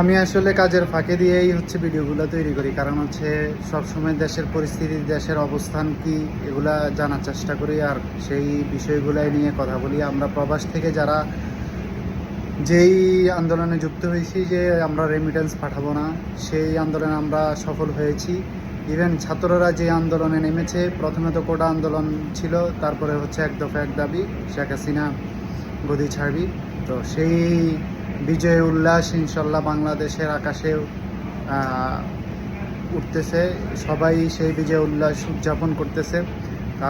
আমি আসলে কাজের ফাঁকে দিয়েই হচ্ছে ভিডিওগুলো তৈরি করি, কারণ হচ্ছে সবসময় দেশের পরিস্থিতি, দেশের অবস্থান কি, এগুলা জানার চেষ্টা করি। আর সেই বিষয়গুলাই নিয়ে কথা বলি। আমরা প্রবাস থেকে যারা যেই আন্দোলনে যুক্ত হয়েছি যে আমরা রেমিটেন্স পাঠাবো না, সেই আন্দোলনে আমরা সফল হয়েছি। ইভেন ছাত্ররা যে আন্দোলনে নেমেছে, প্রথমে তো কোটা আন্দোলন ছিল, তারপরে হচ্ছে এক দফা এক দাবি, শেখ হাসিনা গদি ছাড়বি। তো সেই বিজয় উল্লাস ইনশাল্লাহ বাংলাদেশের আকাশে উঠতেছে। সবাই সেই বিজয় উল্লাস উদযাপন করতেছে।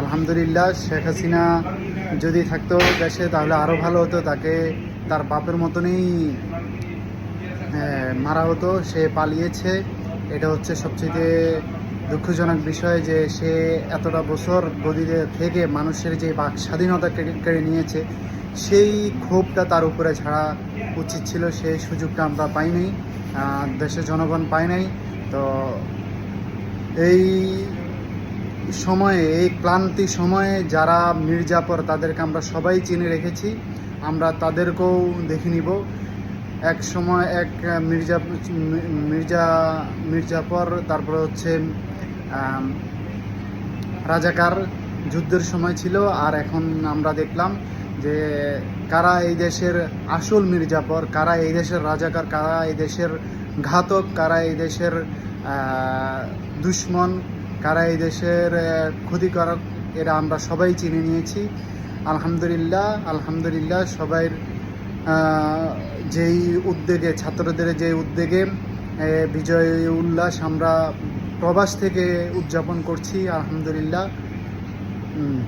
আলহামদুলিল্লাহ, শেখ হাসিনা যদি থাকতো দেশে, তাহলে আরও ভালো হতো। তাকে তার বাপের মতনই মারা হতো, সে পালিয়েছে। এটা হচ্ছে সবচেয়ে দুঃখজনক বিষয় যে সে এতটা বছর গদিতে থেকে মানুষের যে বাক স্বাধীনতা কেড়ে নিয়েছে, সেই ক্ষোভটা তার উপরে ছাড়া উচিত ছিল সেই সুযোগটা আমরা পাই নাই দেশের জনগণ পায় নাই। তো এই সময়ে, এই ক্লান্তি সময়ে যারা মির্জাপর, তাদেরকে আমরা সবাই চিনে রেখেছি। আমরা তাদেরকেও দেখে নিব। এক সময় এক মির্জা মির্জা, মির্জাপর, তারপরে হচ্ছে রাজাকার যুদ্ধের সময় ছিল, আর এখন আমরা দেখলাম যে কারা এই দেশের আসল মির্জাপর কারা এই দেশের রাজাকার, কারা এই দেশের ঘাতক, কারা এই দেশের দুশ্মন, কারা এই দেশের ক্ষতিকারক এরা আমরা সবাই চিনে নিয়েছি আলহামদুলিল্লাহ আলহামদুলিল্লাহ সবাই যেই উদ্যোগে, ছাত্রদের যে উদ্যোগে বিজয় উল্লাস আমরা প্রবাস থেকে উদযাপন করছি, আলহামদুলিল্লাহ হুম।